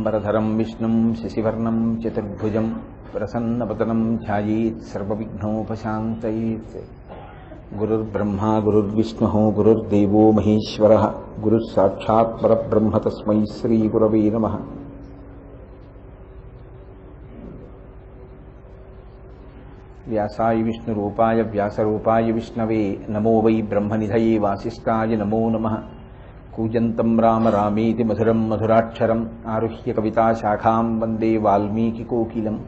म्बरधरम् विष्णुम् शशिवर्णम् चतुर्भुजम् प्रसन्नपतनम् ध्यायेत् सर्वविघ्नोपशान्तयेत्। गुरुर्ब्रह्मा गुरुर्विष्णुः गुरुर्देवो महेश्वरः गुरुः साक्षात् परब्रह्म तस्मै श्रीगुरवे नमः। व्यासाय विष्णुरूपाय व्यासरूपाय विष्णवे नमो वै ब्रह्मनिधये वासिष्ठाय नमो नमः। पूजन्तं राम रामेति मधुरं मधुराक्षरम् आरुह्य कविताशाखां वन्दे वाल्मीकिकोकिलम्।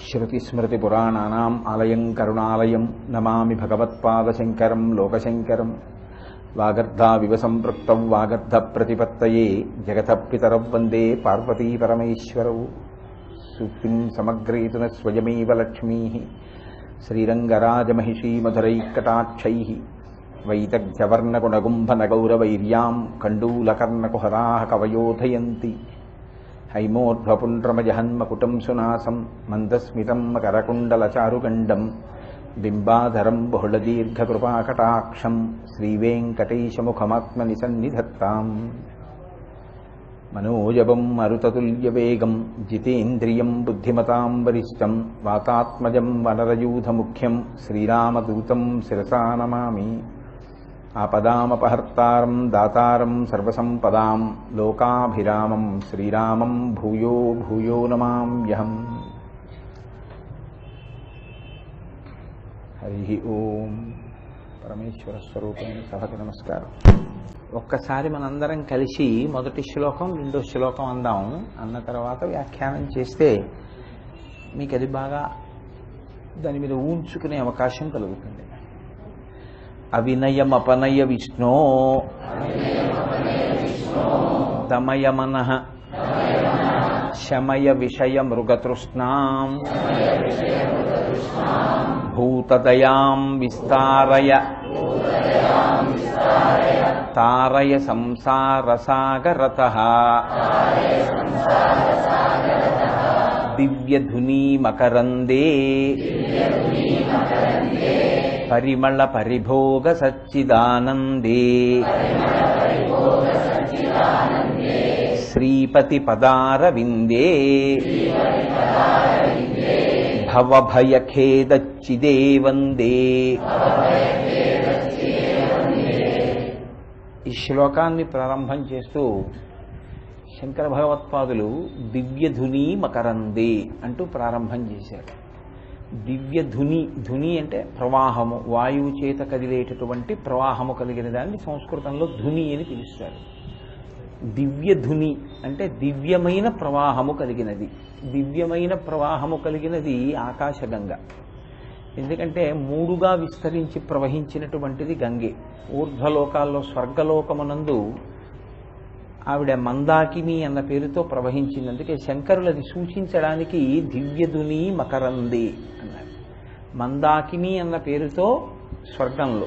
श्रुतिस्मृतिपुराणानाम् आलयङ्करुणालयम् नमामि भगवत्पादशङ्करं लोकशङ्करम्। वागर्धाविव सम्पृक्तौ वागर्धप्रतिपत्तये जगतः पितरौ वन्दे पार्वतीपरमेश्वरौ सुक्ष्ं समग्रेतन स्वयमेव लक्ष्मीः। श्रीरङ्गराजमहिषी मधुरैः कटाक्षैः వైదగ్ధ్యవర్ణగుణగుంభనగౌరవైర్యాం కండూలకర్ణకుహరా కవయోధయంతి. హైమోర్ధ్వపుండ్రమజహన్మకుటం సునాసం మందస్మితం మకరకుండలచారుగండం బింబాధరం బహుళదీర్ఘకృపాకటాక్షం శ్రీవేంకటేశముఖమాత్మని సన్నిధత్తాం మనోజవం మరుతతుల్యవేగం జితేంద్రియం బుద్ధిమతాం వరిష్టం వాతాత్మజం వనరయూధముఖ్యం శ్రీరామదూతం శిరసా నమామి. ఆపదామపహర్తారం దాతారం సర్వసంపదాం లోకాభిరామం శ్రీరామం భూయో భూయో నమామ్యహం హరి ఓం పరమేశ్వర స్వరూపం సభకి నమస్కారం. ఒక్కసారి మనందరం కలిసి మొదటి శ్లోకం రెండో శ్లోకం అందాం. అన్న తర్వాత వ్యాఖ్యానం చేస్తే మీకు అది బాగా దాని మీద ఊంచుకునే అవకాశం కలుగుతుంది. अविनयमपनयविष्णो। दमयमनः। शमय विषयमृगतृष्णाम् भूतदयाम् विस्तारय। तारय संसारसागरतः। दिव्यधुनीमकरन्दे పరిమళ పరిభోగ సచ్చిదానందే. శ్రీపతి పదారవిందే భవభయఖేదచ్చిదే వందే ఈ శ్లోకాన్ని ప్రారంభం చేస్తూ శంకర భగవత్పాదులు దివ్యధుని మకరందే అంటూ ప్రారంభం చేశారు. దివ్యధుని ధుని అంటే ప్రవాహము వాయువు చేత కదిలేటటువంటి ప్రవాహము కలిగిన దాన్ని సంస్కృతంలో ధుని అని పిలుస్తారు. దివ్యధుని అంటే దివ్యమైన ప్రవాహము కలిగినది. దివ్యమైన ప్రవాహము కలిగినది ఆకాశగంగ. ఎందుకంటే మూడుగా విస్తరించి ప్రవహించినటువంటిది గంగే. ఊర్ధ్వలోకాల్లో స్వర్గలోకమునందు ఆవిడ మందాకిని అన్న పేరుతో ప్రవహించింది. అందుకే శంకరులది సూచించడానికి దివ్యదుని మకరంది అన్నారు. మందాకిని అన్న పేరుతో స్వర్గంలో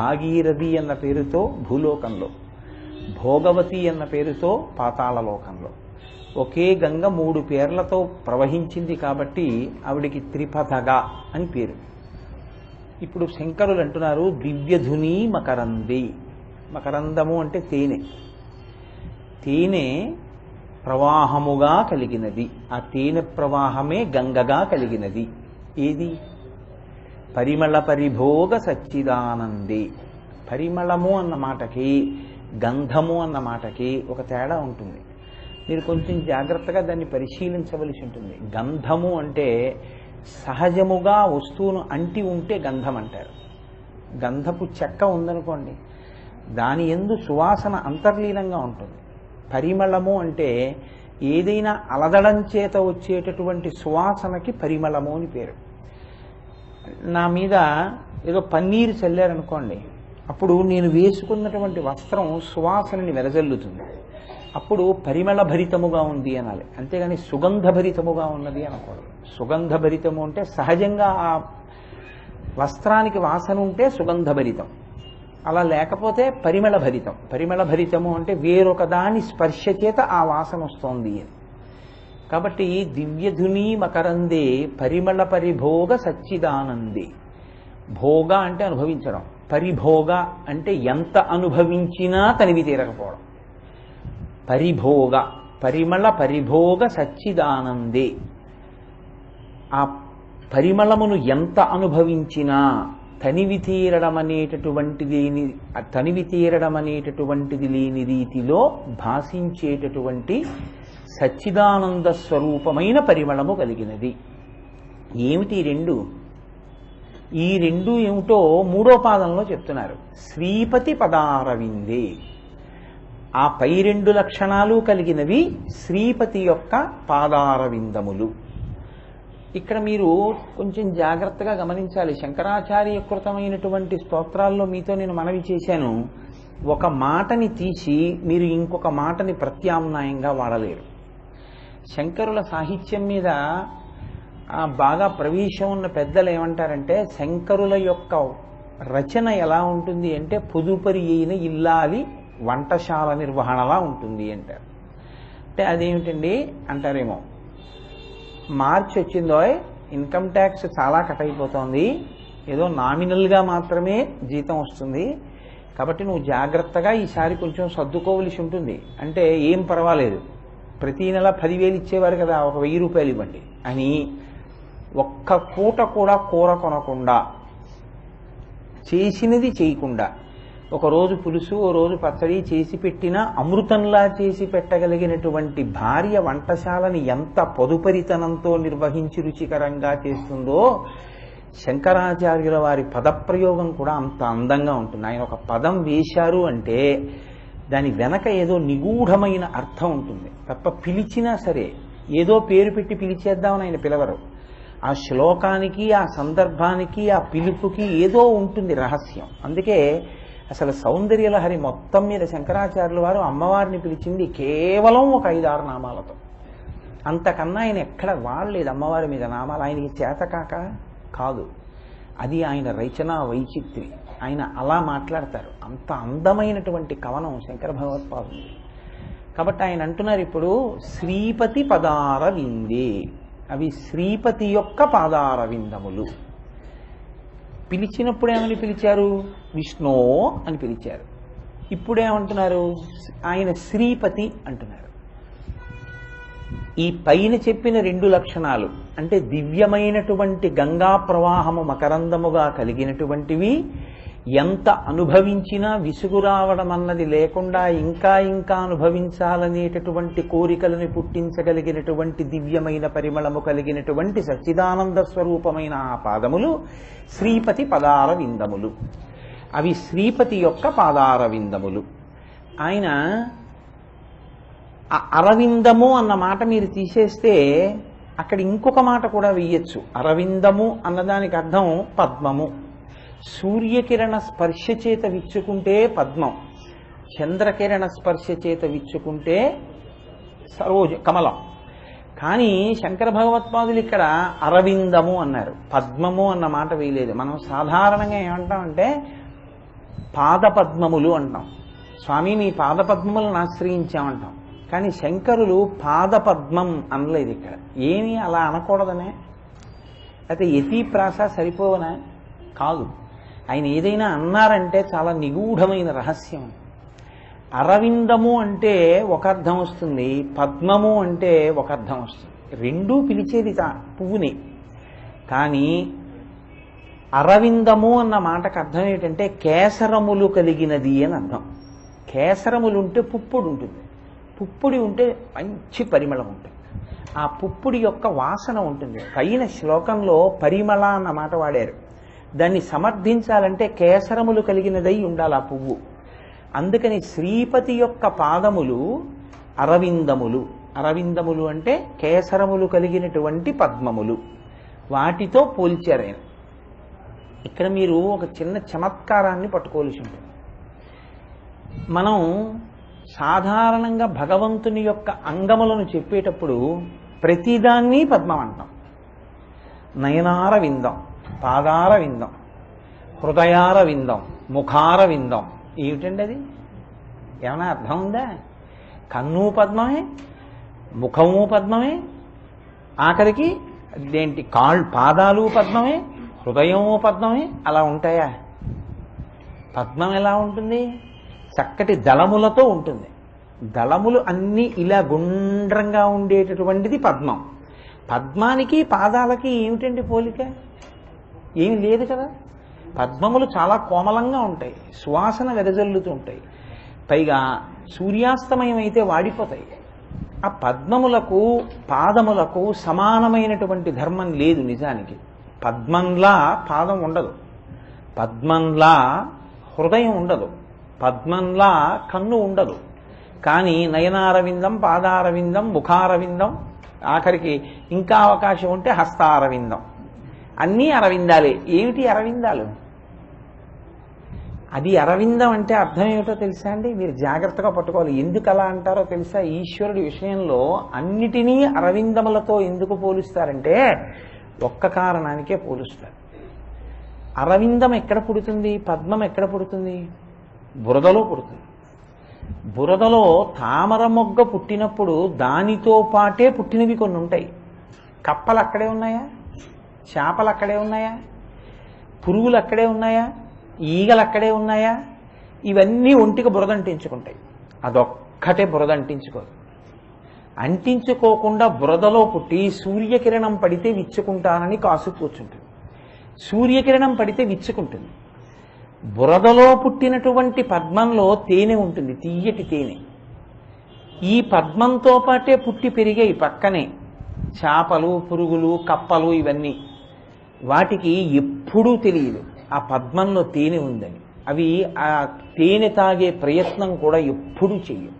భాగీరథి అన్న పేరుతో భూలోకంలో భోగవతి అన్న పేరుతో పాతాళలోకంలో. ఒకే గంగ మూడు పేర్లతో ప్రవహించింది కాబట్టి ఆవిడికి త్రిపథగా అని పేరు. ఇప్పుడు శంకరులు అంటున్నారు దివ్యధుని మకరంది. మకరందము అంటే తేనె. తేనె ప్రవాహముగా కలిగినది. ఆ తేనె ప్రవాహమే గంగగా కలిగినది. ఏది? పరిమళ పరిభోగ సచ్చిదానందే. పరిమళము అన్న మాటకి గంధము అన్న మాటకి ఒక తేడా ఉంటుంది. మీరు కొంచెం జాగ్రత్తగా దాన్ని పరిశీలించవలసి ఉంటుంది. గంధము అంటే సహజముగా వస్తువును అంటి ఉంటే గంధం అంటారు. గంధపు చెక్క ఉందనుకోండి దాని ఎందు సువాసన అంతర్లీనంగా ఉంటుంది. పరిమళము అంటే ఏదైనా అలదడం చేత వచ్చేటటువంటి సువాసనకి పరిమళము అని పేరు. నా మీద ఏదో పన్నీరు చల్లారనుకోండి అప్పుడు నేను వేసుకున్నటువంటి వస్త్రం సువాసనని వెదజల్లుతుంది. అప్పుడు పరిమళ భరితముగా ఉంది అనాలి. అంతేగాని సుగంధ భరితముగా ఉన్నది అనకూడదు. సుగంధ భరితము అంటే సహజంగా ఆ వస్త్రానికి వాసన ఉంటే సుగంధ భరితం అలా లేకపోతే పరిమళ భరితం. పరిమళ భరితము అంటే వేరొక దాని స్పర్శ చేత ఆ వాసన వస్తోంది అని. కాబట్టి దివ్యధుని మకరందే పరిమళ పరిభోగ సచ్చిదానందే. భోగ అంటే అనుభవించడం. పరిభోగ అంటే ఎంత అనుభవించినా తనివి తీరకపోవడం. పరిభోగ పరిమళ పరిభోగ సచ్చిదానందే. ఆ పరిమళమును ఎంత అనుభవించినా తనివి తీరడం అనేటటువంటిది లేని- తనివి తీరడం అనేటటువంటిది లేని రీతిలో భాషించేటటువంటి సచ్చిదానంద స్వరూపమైన పరిమళము కలిగినది. ఏమిటి రెండు? ఈ రెండు ఏమిటో మూడో పాదంలో చెప్తున్నారు. శ్రీపతి పదారవిందే. ఆ పై రెండు లక్షణాలు కలిగినవి శ్రీపతి యొక్క పాదారవిందములు. ఇక్కడ మీరు కొంచెం జాగ్రత్తగా గమనించాలి. శంకరాచార్య కృతమైనటువంటి స్తోత్రాల్లో మీతో నేను మనవి చేశాను. ఒక మాటని తీసి మీరు ఇంకొక మాటని ప్రత్యామ్నాయంగా వాడలేరు. శంకరుల సాహిత్యం మీద బాగా ప్రవేశం ఉన్న పెద్దలు ఏమంటారంటే శంకరుల యొక్క రచన ఎలా ఉంటుంది అంటే పొదుపరి అయిన ఇల్లాలి వంటశాల నిర్వహణలా ఉంటుంది అంటారు. అంటే అదేమిటండి? అంటారేమో మార్చి వచ్చిందో ఇన్కమ్ ట్యాక్స్ చాలా కట్ అయిపోతోంది. ఏదో నామినల్గా మాత్రమే జీతం వస్తుంది. కాబట్టి నువ్వు జాగ్రత్తగా ఈసారి కొంచెం సర్దుకోవలసి ఉంటుంది. అంటే ఏం పర్వాలేదు. ప్రతి నెల పదివేలు ఇచ్చేవారు కదా ఒక వెయ్యి రూపాయలు ఇవ్వండి అని ఒక్క పూట కూడా కూర కొనకుండా చేసినది చేయకుండా ఒక రోజు పులుసు ఓ రోజు పచ్చడి చేసి పెట్టినా అమృతంలా చేసి పెట్టగలిగినటువంటి భార్య వంటశాలని ఎంత పొదుపరితనంతో నిర్వహించి రుచికరంగా చేస్తుందో శంకరాచార్యుల వారి పదప్రయోగం కూడా అంత అందంగా ఉంటుంది. ఆయన ఒక పదం వేశారు అంటే దాని వెనక ఏదో నిగూఢమైన అర్థం ఉంటుంది. తప్ప పిలిచినా సరే ఏదో పేరు పెట్టి పిలిచేద్దామని ఆయన పిలవరు. ఆ శ్లోకానికి ఆ సందర్భానికి ఆ పిలుపుకి ఏదో ఉంటుంది రహస్యం. అందుకే అసలు సౌందర్యలహరి మొత్తం మీద శంకరాచార్యుల వారు అమ్మవారిని పిలిచింది కేవలం ఒక ఐదారు నామాలతో. అంతకన్నా ఆయన ఎక్కడ వాడలేదు అమ్మవారి మీద నామాలు. ఆయనకి చేతకాక కాదు. అది ఆయన రచన వైచిత్రి. ఆయన అలా మాట్లాడతారు. అంత అందమైనటువంటి కవనం శంకర భగవత్పాదు కాబట్టి ఆయన అంటున్నారు ఇప్పుడు శ్రీపతి పదార విందే అవి శ్రీపతి యొక్క పాదార విందములు పిలిచినప్పుడు ఏమని పిలిచారు? విష్ణు అని పిలిచారు. ఇప్పుడేమంటున్నారు ఆయన శ్రీపతి అంటున్నారు. ఈ పైన చెప్పిన రెండు లక్షణాలు అంటే దివ్యమైనటువంటి గంగా ప్రవాహము మకరందముగా కలిగినటువంటివి ఎంత అనుభవించినా విసుగు రావడం అన్నది లేకుండా ఇంకా ఇంకా అనుభవించాలనేటటువంటి కోరికలను పుట్టించగలిగినటువంటి దివ్యమైన పరిమళము కలిగినటువంటి సచ్చిదానంద స్వరూపమైన ఆ పాదములు శ్రీపతి పదార విందములు అవి శ్రీపతి యొక్క పాదార విందములు ఆయన అరవిందము అన్న మాట మీరు తీసేస్తే అక్కడ ఇంకొక మాట కూడా వెయ్యొచ్చు. అరవిందము అన్నదానికి అర్థం పద్మము. సూర్యకిరణ స్పర్శ చేత విచ్చుకుంటే పద్మం చంద్రకిరణ స్పర్శ చేత విచ్చుకుంటే సరోజ కమలం. కానీ శంకర భగవత్పాదులు ఇక్కడ అరవిందము అన్నారు. పద్మము అన్న మాట వేయలేదు. మనం సాధారణంగా ఏమంటామంటే పాదపద్మములు అంటాం. స్వామి నీ పాదపద్మములను ఆశ్రయించామంటాం. కానీ శంకరులు పాదపద్మం అనలేదు ఇక్కడ. ఏమీ అలా అనకూడదనే? అయితే యతి ప్రాస సరిపోవనా? కాదు. ఆయన ఏదైనా అన్నారంటే చాలా నిగూఢమైన రహస్యం. అరవిందము అంటే ఒక అర్థం వస్తుంది పద్మము అంటే ఒక అర్థం వస్తుంది. రెండూ పిలిచేది తా పువ్వుని. కానీ అరవిందము అన్న మాటకు అర్థం ఏంటంటే కేసరములు కలిగినది అని అర్థం. కేసరములు ఉంటే పుప్పుడు ఉంటుంది. పుప్పుడి ఉంటే మంచి పరిమళం ఉంటుంది. ఆ పుప్పుడి యొక్క వాసన ఉంటుంది. పైన శ్లోకంలో పరిమళ అన్న మాట వాడారు. దాన్ని సమర్థించాలంటే కేసరములు కలిగినదై ఉండాలి ఆ పువ్వు. అందుకని శ్రీపతి యొక్క పాదములు అరవిందములు. అరవిందములు అంటే కేసరములు కలిగినటువంటి పద్మములు. వాటితో పోల్చారు ఆయన. ఇక్కడ మీరు ఒక చిన్న చమత్కారాన్ని పట్టుకోవాల్సి ఉంటుంది. మనం సాధారణంగా భగవంతుని యొక్క అంగములను చెప్పేటప్పుడు ప్రతిదాన్ని పద్మం అంటాం. నయనార విందం పాదార విందం హృదయార విందం ముఖార విందం ఏమిటండి అది ఏమైనా అర్థం ఉందా? కన్ను పద్మమే ముఖము పద్మమే ఆఖరికి దేంటి కాళ్ళు పాదాలు పద్మమే హృదయము పద్మమే అలా ఉంటాయా? పద్మం ఎలా ఉంటుంది? చక్కటి దళములతో ఉంటుంది. దళములు అన్నీ ఇలా గుండ్రంగా ఉండేటటువంటిది పద్మం. పద్మానికి పాదాలకి ఏమిటండి పోలిక? ఏమి లేదు కదా? పద్మములు చాలా కోమలంగా ఉంటాయి. సువాసన వెదజల్లుతూ ఉంటాయి పైగా సూర్యాస్తమయం అయితే వాడిపోతాయి. ఆ పద్మములకు పాదములకు సమానమైనటువంటి ధర్మం లేదు నిజానికి. పద్మంలా పాదం ఉండదు. పద్మంలా హృదయం ఉండదు. పద్మంలా కన్ను ఉండదు. కానీ నయనారవిందం పాదారవిందం ముఖారవిందం ఆఖరికి ఇంకా అవకాశం ఉంటే హస్తారవిందం. అన్నీ అరవిందాలే. ఏమిటి అరవిందాలు? అది అరవిందం అంటే అర్థం ఏమిటో తెలుసా అండి? మీరు జాగ్రత్తగా పట్టుకోవాలి. ఎందుకు అలా అంటారో తెలుసా? ఈశ్వరుడి విషయంలో అన్నిటినీ అరవిందములతో ఎందుకు పోలుస్తారంటే ఒక్క కారణానికే పోలుస్తారు. అరవిందం ఎక్కడ పుడుతుంది? పద్మం ఎక్కడ పుడుతుంది? బురదలో పుడుతుంది. బురదలో తామర మొగ్గ పుట్టినప్పుడు దానితో పాటే పుట్టినవి కొన్ని ఉంటాయి. కప్పలు అక్కడే ఉన్నాయా? చేపలు అక్కడే ఉన్నాయా? పురుగులు అక్కడే ఉన్నాయా? ఈగలు అక్కడే ఉన్నాయా? ఇవన్నీ ఒంటికి బురద అంటించుకుంటాయి. అదొక్కటే బురద అంటించుకోదు. అంటించుకోకుండా బురదలో పుట్టి సూర్యకిరణం పడితే విచ్చుకుంటానని కాసు కూర్చుంటుంది. సూర్యకిరణం పడితే విచ్చుకుంటుంది. బురదలో పుట్టినటువంటి పద్మంలో తేనె ఉంటుంది తీయటి తేనె. ఈ పద్మంతో పాటే పుట్టి పెరిగాయి పక్కనే చేపలు పురుగులు కప్పలు ఇవన్నీ. వాటికి ఎప్పుడూ తెలియదు. ఆ పద్మంలో తేనె ఉందని. అవి ఆ తేనె తాగే ప్రయత్నం కూడా ఎప్పుడూ చెయ్యవు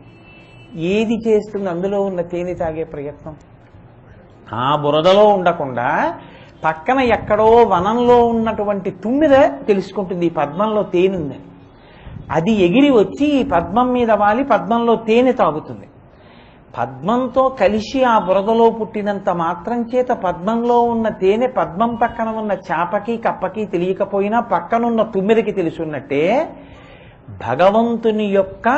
ఏది చేస్తుంది అందులో ఉన్న తేనె తాగే ప్రయత్నం? ఆ బురదలో ఉండకుండా పక్కన ఎక్కడో వనంలో ఉన్నటువంటి తుమ్మిద తెలుసుకుంటుంది ఈ పద్మంలో తేనె ఉందని అది ఎగిరి వచ్చి ఈ పద్మం మీద వాలి పద్మంలో తేనె తాగుతుంది. పద్మంతో కలిసి ఆ బురదలో పుట్టినంత మాత్రం చేత పద్మంలో ఉన్న తేనె పద్మం పక్కన ఉన్న చేపకి కప్పకి తెలియకపోయినా పక్కనున్న తుమ్మిదికి తెలుసున్నట్టే భగవంతుని యొక్క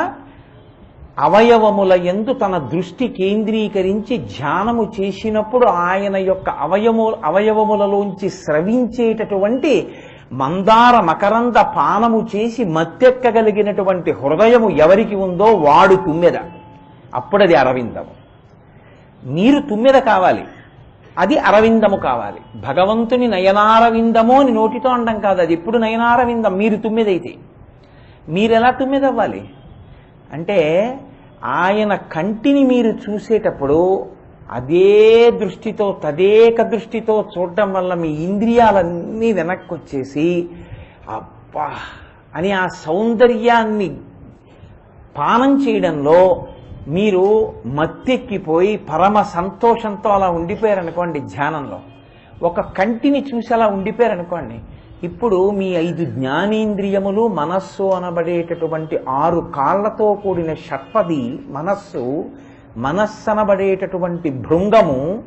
అవయవముల ఎందు తన దృష్టి కేంద్రీకరించి ధ్యానము చేసినప్పుడు ఆయన యొక్క అవయము అవయవములలోంచి స్రవించేటటువంటి మందార మకరంద పానము చేసి మత్తెక్కగలిగినటువంటి హృదయము ఎవరికి ఉందో వాడు తుమ్మెద. అప్పుడది అరవిందము. మీరు తుమ్మెద కావాలి. అది అరవిందము కావాలి. భగవంతుని నయనారవిందము అని నోటితో అండం కాదు. అది ఎప్పుడు నయనారవిందం? మీరు తుమ్మెదైతే. మీరెలా తుమ్మెదవ్వాలి? అంటే ఆయన కంటిని మీరు చూసేటప్పుడు అదే దృష్టితో తదేక దృష్టితో చూడడం వల్ల మీ ఇంద్రియాలన్నీ వెనక్కి వచ్చేసి అబ్బా! అని ఆ సౌందర్యాన్ని పానం చేయడంలో మీరు మత్తెక్కిపోయి పరమ సంతోషంతో అలా ఉండిపోయారనుకోండి ధ్యానంలో. ఒక కంటిని చూసి అలా ఉండిపోయారనుకోండి ఇప్పుడు మీ ఐదు జ్ఞానేంద్రియములు మనస్సు అనబడేటటువంటి ఆరు కాళ్ళతో కూడిన షట్పది మనస్సు మనస్సు అనబడేటటువంటి భృంగము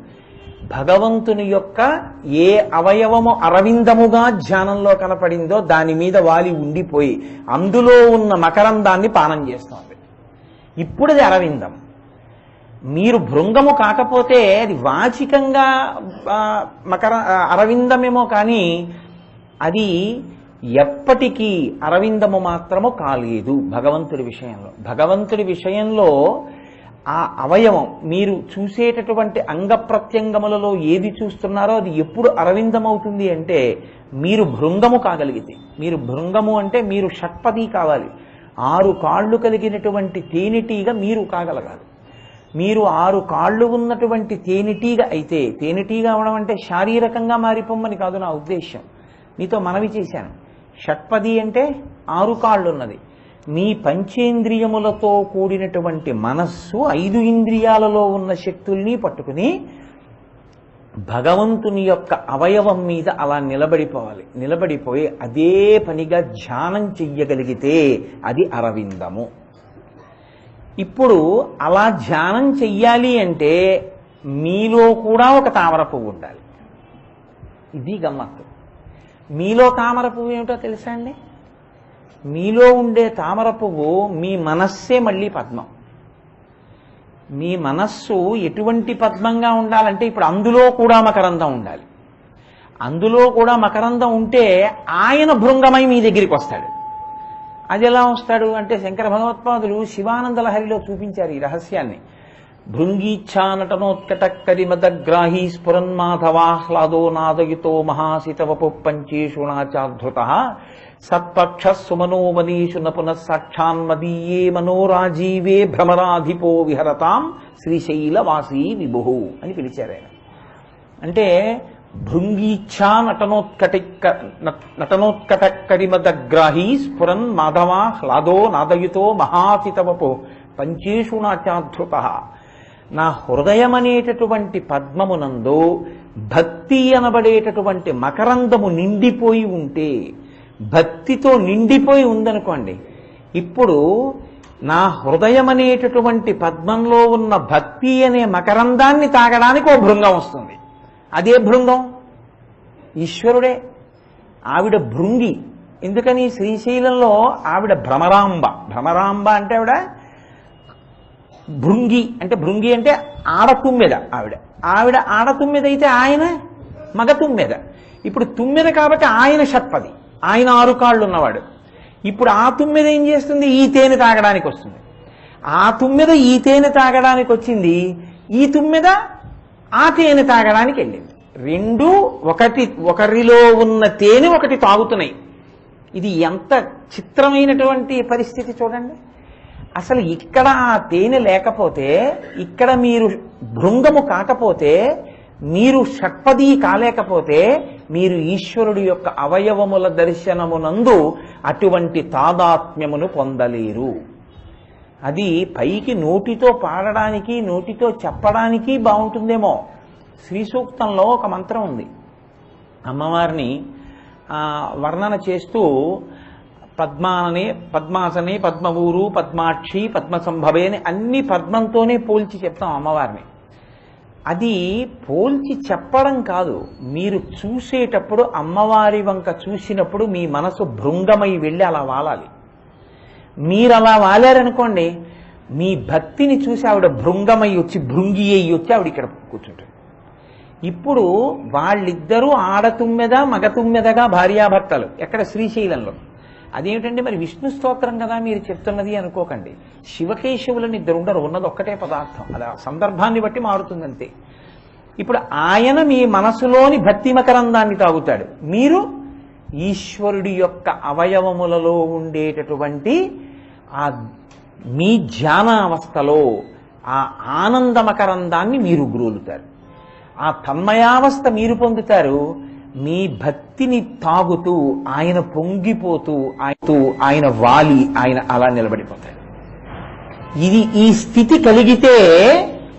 భగవంతుని యొక్క ఏ అవయవము అరవిందముగా ధ్యానంలో కనపడిందో దాని మీద వాలి ఉండిపోయి అందులో ఉన్న మకరందాన్ని పానం చేస్తోంది. ఇప్పుడు అది అరవిందం. మీరు భృంగము కాకపోతే అది వాచికంగా మకర అరవిందమేమో కానీ అది ఎప్పటికీ అరవిందము మాత్రము కాలేదు భగవంతుడి విషయంలో. భగవంతుడి విషయంలో ఆ అవయవం మీరు చూసేటటువంటి అంగ ప్రత్యంగములలో ఏది చూస్తున్నారో అది ఎప్పుడు అరవిందం అవుతుంది అంటే మీరు భృంగము కాగలిగితే. మీరు భృంగము అంటే మీరు షట్పది కావాలి. ఆరు కాళ్ళు కలిగినటువంటి తేనెటీగ మీరు కాగలగాలి. మీరు ఆరు కాళ్ళు ఉన్నటువంటి తేనెటీగ అయితే తేనెటీగ అవడం అంటే శారీరకంగా మారిపోమ్మని కాదు నా ఉద్దేశ్యం. మీతో మనవి చేశాను. షట్పది అంటే ఆరు కాళ్ళు ఉన్నది మీ పంచేంద్రియములతో కూడినటువంటి మనస్సు ఐదు ఇంద్రియాలలో ఉన్న శక్తుల్ని పట్టుకుని భగవంతుని యొక్క అవయవం మీద అలా నిలబడిపోవాలి. నిలబడిపోయి అదే పనిగా ధ్యానం చెయ్యగలిగితే అది అరవిందము. ఇప్పుడు అలా ధ్యానం చెయ్యాలి అంటే మీలో కూడా ఒక తామర పువ్వు ఉండాలి. ఇది గమ్మత్తు. మీలో తామర పువ్వు ఏమిటో తెలుసా అండి? మీలో ఉండే తామర పువ్వు మీ మనస్సే మళ్ళీ పద్మం. మీ మనస్సు ఎటువంటి పద్మంగా ఉండాలంటే ఇప్పుడు అందులో కూడా మకరందం ఉండాలి. అందులో కూడా మకరందం ఉంటే ఆయన భృంగమై మీ దగ్గరికి వస్తాడు. అది ఎలా వస్తాడు అంటే శంకర భగవత్పాదులు శివానంద లహరిలో చూపించారు ఈ రహస్యాన్ని. భృంగీచ్ఛానటనోత్కటక్కరిమదగ్రాహీ స్ఫురన్మాధవాహ్లాదో నాదయుతో మహాసితవపు పంచేషుణాచాధృత సత్పక్ష సుమనో మనీషు నపునః సాక్షాన్మదీయే మనోరాజీవే భ్రమరాధిపో విహరతాం శ్రీశైలవాసీ విభు అని పిలిచారు ఆయన. అంటే భృంగీచ్ఛా నటనోత్కట నటనోత్కటక్కరిమదగ్రాహీ స్ఫురన్ మాధవ హ్లాదో నాదయుతో మహాసితవపు పంచేషు నాచాధృత నా హృదయం అనేటటువంటి పద్మమునందు భక్తి అనబడేటటువంటి మకరందము నిండిపోయి ఉంటే భక్తితో నిండిపోయి ఉందనుకోండి ఇప్పుడు నా హృదయం అనేటటువంటి పద్మంలో ఉన్న భక్తి అనే మకరందాన్ని తాగడానికి ఓ బృందం వస్తుంది. అదే బృందం ఈశ్వరుడే. ఆవిడ భృంగి. ఎందుకని? శ్రీశైలంలో ఆవిడ భ్రమరాంబ. భ్రమరాంబ అంటే ఆవిడ భృంగి. అంటే భృంగి అంటే ఆడతుమ్మెద ఆవిడ. ఆవిడ ఆడతుమ్మెద అయితే ఆయన మగ తుమ్మెద ఇప్పుడు తుమ్మెద కాబట్టి ఆయన షట్పది. ఆయన ఆరు కాళ్ళు ఉన్నవాడు. ఇప్పుడు ఆ తుమ్మెద ఏం చేస్తుంది? ఈ తేనె తాగడానికి వస్తుంది. ఆ తుమ్మెద ఈ తేనె తాగడానికి వచ్చింది. ఈ తుమ్మెద ఆ తేనె తాగడానికి వెళ్ళింది. రెండు ఒకటి ఒకరిలో ఉన్న తేనె ఒకటి తాగుతున్నాయి. ఇది ఎంత చిత్రమైనటువంటి పరిస్థితి చూడండి. అసలు ఇక్కడ ఆ తేనె లేకపోతే ఇక్కడ మీరు భృంగము కాకపోతే మీరు షట్పదీ కాలేకపోతే మీరు ఈశ్వరుడి యొక్క అవయవముల దర్శనమునందు అటువంటి తాదాత్మ్యమును పొందలేరు. అది పైకి నోటితో పాడడానికి నోటితో చెప్పడానికి బాగుంటుందేమో. శ్రీ సూక్తంలో ఒక మంత్రం ఉంది. అమ్మవారిని వర్ణన చేస్తూ పద్మాననే పద్మాసనే పద్మవూరు పద్మాక్షి పద్మసంభవే అని అన్ని పద్మంతోనే పోల్చి చెప్తాం అమ్మవారిని. అది పోల్చి చెప్పడం కాదు. మీరు చూసేటప్పుడు అమ్మవారి వంక చూసినప్పుడు మీ మనసు భృంగమై వెళ్ళి అలా వాలాలి. మీరు అలా వాలారనుకోండి మీ భక్తిని చూసి ఆవిడ భృంగమై వచ్చి భృంగి అయ్యి వచ్చి ఆవిడ ఇక్కడ కూర్చుంటుంది. ఇప్పుడు వాళ్ళిద్దరూ ఆడతుమ్మెద మగతుమ్మెదగా భార్యాభర్తలు. ఎక్కడ శ్రీశైలంలో? అదేమిటండి మరి విష్ణు స్తోత్రం కదా మీరు చెప్తున్నది అనుకోకండి. శివకేశవులని ఇద్దరు ఉండరు ఉన్నది ఒక్కటే పదార్థం. అది ఆ సందర్భాన్ని బట్టి మారుతుందంతే. ఇప్పుడు ఆయన మీ మనసులోని భక్తి మకరందాన్ని తాగుతాడు. మీరు ఈశ్వరుడి యొక్క అవయవములలో ఉండేటటువంటి ఆ మీ ధ్యానావస్థలో ఆ ఆనందమకరందాన్ని మీరు గ్రోలుతారు. ఆ తన్మయావస్థ మీరు పొందుతారు. మీ భక్తిని తాగుతూ ఆయన పొంగిపోతూ ఆయనతో ఆయన వాలి ఆయన అలా నిలబడిపోతాడు ఇది ఈ స్థితి కలిగితే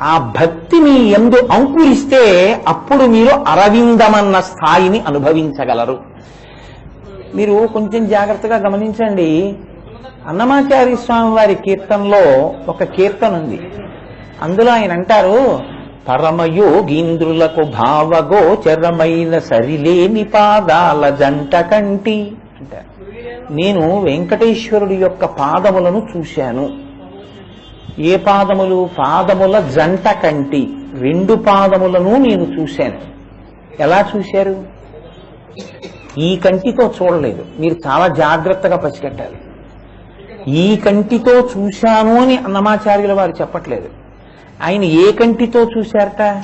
ఆ భక్తి మీ ఎందు అంకురిస్తే అప్పుడు మీరు అరవిందమన్న స్థాయిని అనుభవించగలరు. మీరు కొంచెం జాగ్రత్తగా గమనించండి. అన్నమాచార్య స్వామి వారి కీర్తనలో ఒక కీర్తన ఉంది అందులో ఆయన అంటారు పరమయోగీంద్రులకు భావగోచరమైన సరిలేని పాదాల జంట కంటి. అంటారు నేను వెంకటేశ్వరుడి యొక్క పాదములను చూశాను. ఏ పాదములు? పాదముల జంట కంటి. రెండు పాదములను నేను చూశాను. ఎలా చూశారు? ఈ కంటితో చూడలేదు. మీరు చాలా జాగ్రత్తగా పసిగట్టాలి ఈ కంటితో చూశాను అని అన్నమాచార్యుల వారు చెప్పట్లేదు. ఆయన ఏ కంటితో చూశారట?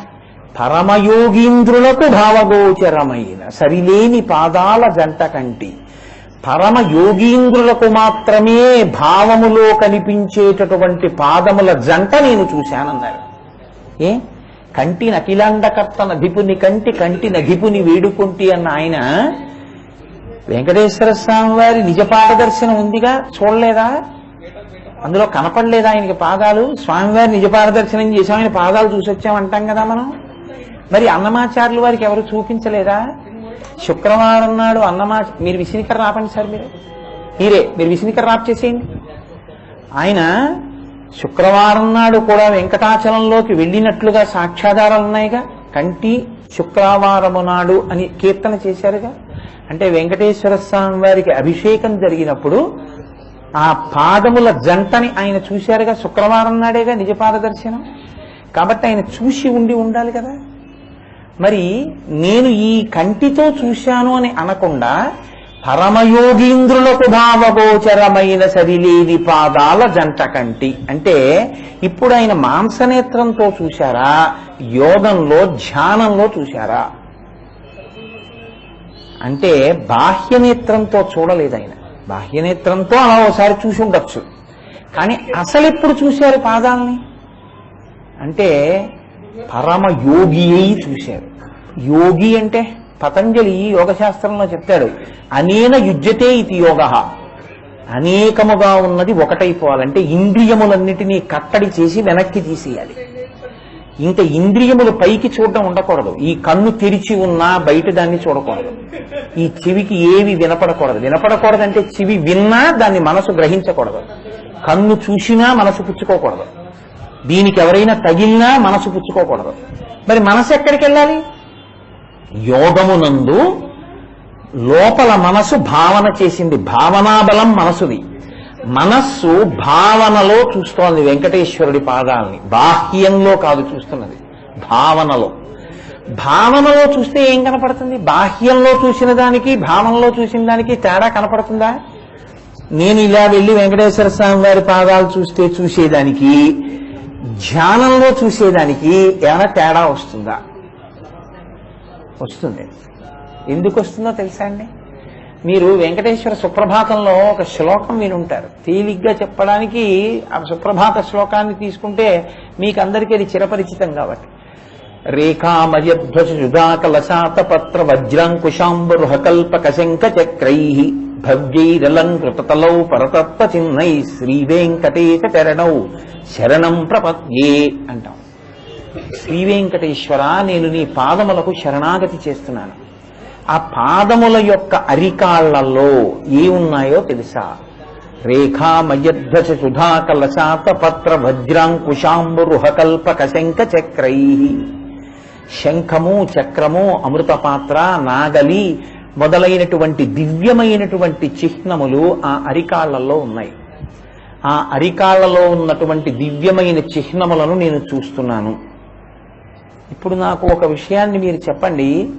పరమయోగీంద్రులకు భావగోచరమైన సరిలేని పాదాల జంట కంటి. పరమ యోగీంద్రులకు మాత్రమే భావములో కనిపించేటటువంటి పాదముల జంట నేను చూశానన్నారు. ఏ? కంటి నకిలాండకర్త నధిపుని కంటి కంటి నధిపుని వేడుకుంటి అన్న ఆయన వెంకటేశ్వర స్వామి వారి నిజ పారదర్శనం ఉందిగా? చూడలేదా? అందులో కనపడలేదు ఆయనకి పాదాలు. స్వామివారి నిజపారదర్శనం చేసాం ఆయన పాదాలు చూసొచ్చామంటాం కదా మనం. మరి అన్నమాచార్యులు వారికి ఎవరు చూపించలేదా? శుక్రవారం నాడు అన్నమా మీరు విసినికర రాపండి సార్ మీరు. మీరే మీరు విసినికర రాప్ చేసేయండి. ఆయన శుక్రవారం నాడు కూడా వెంకటాచలంలోకి వెళ్ళినట్లుగా సాక్ష్యాధారాలు ఉన్నాయిగా. కంటి శుక్రవారము నాడు అని కీర్తన చేశారుగా. అంటే వెంకటేశ్వర స్వామి వారికి అభిషేకం జరిగినప్పుడు ఆ పాదముల జంటని ఆయన చూశారుగా శుక్రవారం నాడేగా నిజపాద దర్శనం కాబట్టి ఆయన చూసి ఉండి ఉండాలి కదా. మరి నేను ఈ కంటితో చూశాను అని అనకుండా పరమయోగీంద్రులకు భావగోచరమైన సరిలేని పాదాల జంట కంటి. అంటే ఇప్పుడు ఆయన మాంసనేత్రంతో చూశారా? యోగంలో ధ్యానంలో చూశారా? అంటే బాహ్యనేత్రంతో చూడలేదు ఆయన. బాహ్యనేత్రంతో అలా ఒకసారి చూసి ఉండొచ్చు. కానీ అసలు ఎప్పుడు చూశారు పాదాలని? అంటే పరమ యోగి అయి చూశారు. యోగి అంటే పతంజలి యోగ శాస్త్రంలో చెప్తాడు అనేన యుజ్యతే ఇది యోగ. అనేకముగా ఉన్నది ఒకటైపోవాలంటే ఇంద్రియములన్నిటినీ కట్టడి చేసి వెనక్కి తీసేయాలి. ఇంకా ఇంద్రియములు పైకి చూడడం ఉండకూడదు. ఈ కన్ను తెరిచి ఉన్నా బయట దాన్ని చూడకూడదు. ఈ చెవికి ఏవి వినపడకూడదు. వినపడకూడదు అంటే చెవి విన్నా దాన్ని మనసు గ్రహించకూడదు. కన్ను చూసినా మనసు పుచ్చుకోకూడదు. దీనికి ఎవరైనా తగిలినా మనసు పుచ్చుకోకూడదు. మరి మనసు ఎక్కడికి వెళ్ళాలి? యోగమునందు లోపల మనసు భావన చేసింది. భావనాబలం మనసుది. మనస్సు భావనలో చూస్తోంది వెంకటేశ్వరుడి పాదాలని. బాహ్యంలో కాదు చూస్తున్నది. భావనలో. భావనలో చూస్తే ఏం కనపడుతుంది? బాహ్యంలో చూసిన దానికి భావనలో చూసిన దానికి తేడా కనపడుతుందా? నేను ఇలా వెళ్ళి వెంకటేశ్వర స్వామి వారి పాదాలు చూస్తే చూసేదానికి ధ్యానంలో చూసేదానికి ఏమైనా తేడా వస్తుందా? వస్తుంది. ఎందుకు వస్తుందో తెలుసా అండి? మీరు వెంకటేశ్వర సుప్రభాతంలో ఒక శ్లోకం వినుంటారు. తేలిగ్గా చెప్పడానికి ఆ సుప్రభాత శ్లోకాన్ని తీసుకుంటే మీకు అందరికీ అది చిరపరిచితం కాబట్టి. రేఖామయధ్వజుదాకలశాత పత్ర వజ్రాంకుశాంబరుహకల్పక శంఖ చక్రై భవ్యైరలంకృతతలౌ పరతత్వ చిన్నై శ్రీవేంకటేశ చరణౌ శరణం ప్రపద్యే అంటాం. శ్రీవేంకటేశ్వర నేను నీ పాదములకు శరణాగతి చేస్తున్నాను. ఆ పాదముల యొక్క అరికాళ్ళలో ఏమున్నాయో తెలుసా? రేఖా రేఖామయధ్వజ సుధాకలశాత పత్ర వజ్రాంకుశాంబురుహకల్పక శంఖ చక్రై. శంఖము చక్రము అమృతపాత్ర నాగలి మొదలైనటువంటి దివ్యమైనటువంటి చిహ్నములు ఆ అరికాళ్ళలో ఉన్నాయి. ఆ అరికాళ్ళలో ఉన్నటువంటి దివ్యమైన చిహ్నములను నేను చూస్తున్నాను. ఇప్పుడు నాకు ఒక విషయాన్ని మీరు చెప్పండి.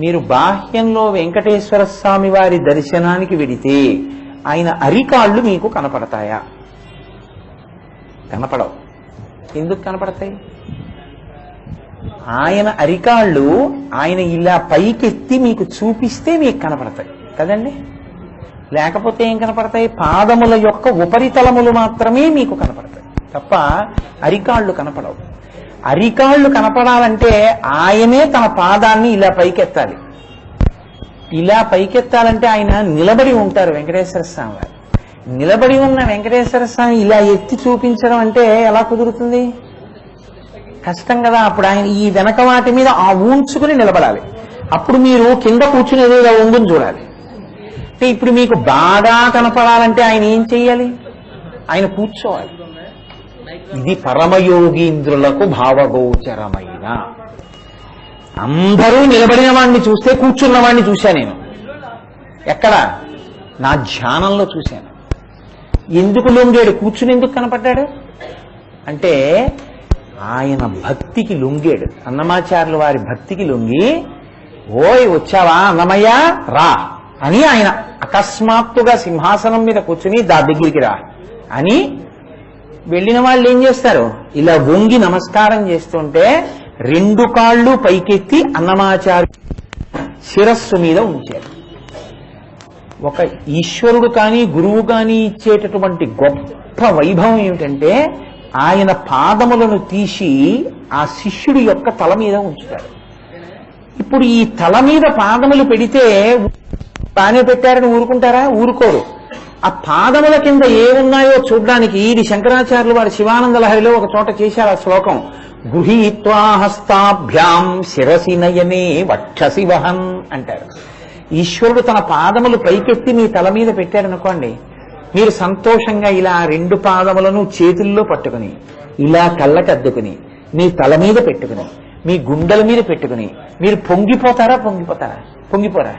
మీరు బాహ్యంలో వెంకటేశ్వర స్వామి వారి దర్శనానికి వెడితే ఆయన అరికాళ్ళు మీకు కనపడతాయా? కనపడవు. ఎందుకు కనపడతాయి? ఆయన అరికాళ్ళు ఆయన ఇలా పైకెత్తి మీకు చూపిస్తే మీకు కనపడతాయి. కదండి? లేకపోతే ఏం కనపడతాయి? పాదముల యొక్క ఉపరితలములు మాత్రమే మీకు కనపడతాయి. తప్ప అరికాళ్ళు కనపడవు. అరికాళ్ళు కనపడాలంటే ఆయనే తన పాదాన్ని ఇలా పైకెత్తాలి. ఇలా పైకెత్తాలంటే ఆయన నిలబడి ఉంటారు వెంకటేశ్వర స్వామి వారు. నిలబడి ఉన్న వెంకటేశ్వర స్వామి ఇలా ఎత్తి చూపించడం అంటే ఎలా కుదురుతుంది? కష్టం కదా. అప్పుడు ఆయన ఈ వెనక వాటి మీద ఆ ఊంచుకుని నిలబడాలి. అప్పుడు మీరు కింద కూర్చుని ఏదో ఇలా ఉంగుని చూడాలి. అంటే ఇప్పుడు మీకు బాగా కనపడాలంటే ఆయన ఏం చెయ్యాలి? ఆయన కూర్చోవాలి. ఇది పరమయోగీంద్రులకు భావగోచరమైన. అందరూ నిలబడిన వాడిని చూస్తే కూర్చున్న వాడిని చూశా నేను. ఎక్కడ? నా ధ్యానంలో చూశాను. ఎందుకు లొంగాడు? కూర్చుని ఎందుకు కనపడ్డాడు? అంటే ఆయన భక్తికి లొంగాడు. అన్నమాచార్యుల వారి భక్తికి లొంగి ఓయ్ వచ్చావా? అన్నమయ్య రా. అని ఆయన అకస్మాత్తుగా సింహాసనం మీద కూర్చుని దా దగ్గరికి రా అని వెళ్ళిన వాళ్ళు ఏం చేస్తారు? ఇలా వంగి నమస్కారం చేస్తుంటే రెండు కాళ్ళు పైకెత్తి అన్నమాచార్య శిరస్సు మీద ఉంచారు. ఒక ఈశ్వరుడు కానీ గురువు కానీ ఇచ్చేటటువంటి గొప్ప వైభవం ఏమిటంటే ఆయన పాదములను తీసి ఆ శిష్యుడి యొక్క తల మీద ఉంచుతారు. ఇప్పుడు ఈ తల మీద పాదములు పెడితే బానే పెట్టారని ఊరుకుంటారా? ఊరుకోరు. ఆ పాదముల కింద ఏమున్నాయో చూడ్డానికి ఇది శంకరాచార్యులు వారి శివానంద లహరిలో ఒక చోట చేశారు ఆ శ్లోకం. గృహీత్వా హస్తాభ్యాం శిరసి నయనే వక్షసి వహన్ అంటారు. ఈశ్వరుడు తన పాదములు పైకెత్తి మీ తల మీద పెట్టారనుకోండి మీరు సంతోషంగా ఇలా రెండు పాదములను చేతుల్లో పట్టుకుని ఇలా కళ్ళకద్దుకుని మీ తల మీద పెట్టుకుని మీ గుండెల మీద పెట్టుకుని మీరు పొంగిపోతారా పొంగిపోతారా? పొంగిపోరా?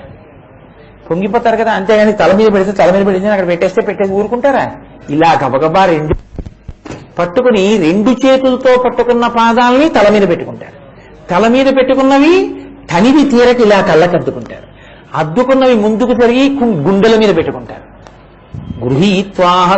పొంగిపోతారు కదా అంతేగాని తల మీద పెడితే తల మీద పెడితే అక్కడ పెట్టేస్తే పెట్టేసి ఊరుకుంటారా? ఇలా గబగబా రెండు పట్టుకుని రెండు చేతులతో పట్టుకున్న పాదాలని తల మీద పెట్టుకుంటారు. తల మీద పెట్టుకున్నవి తనివి తీరకి ఇలా కళ్ళకద్దుకుంటారు. అద్దుకున్నవి ముందుకు జరిగి గుండెల మీద పెట్టుకుంటారు. గృహీత్వాహ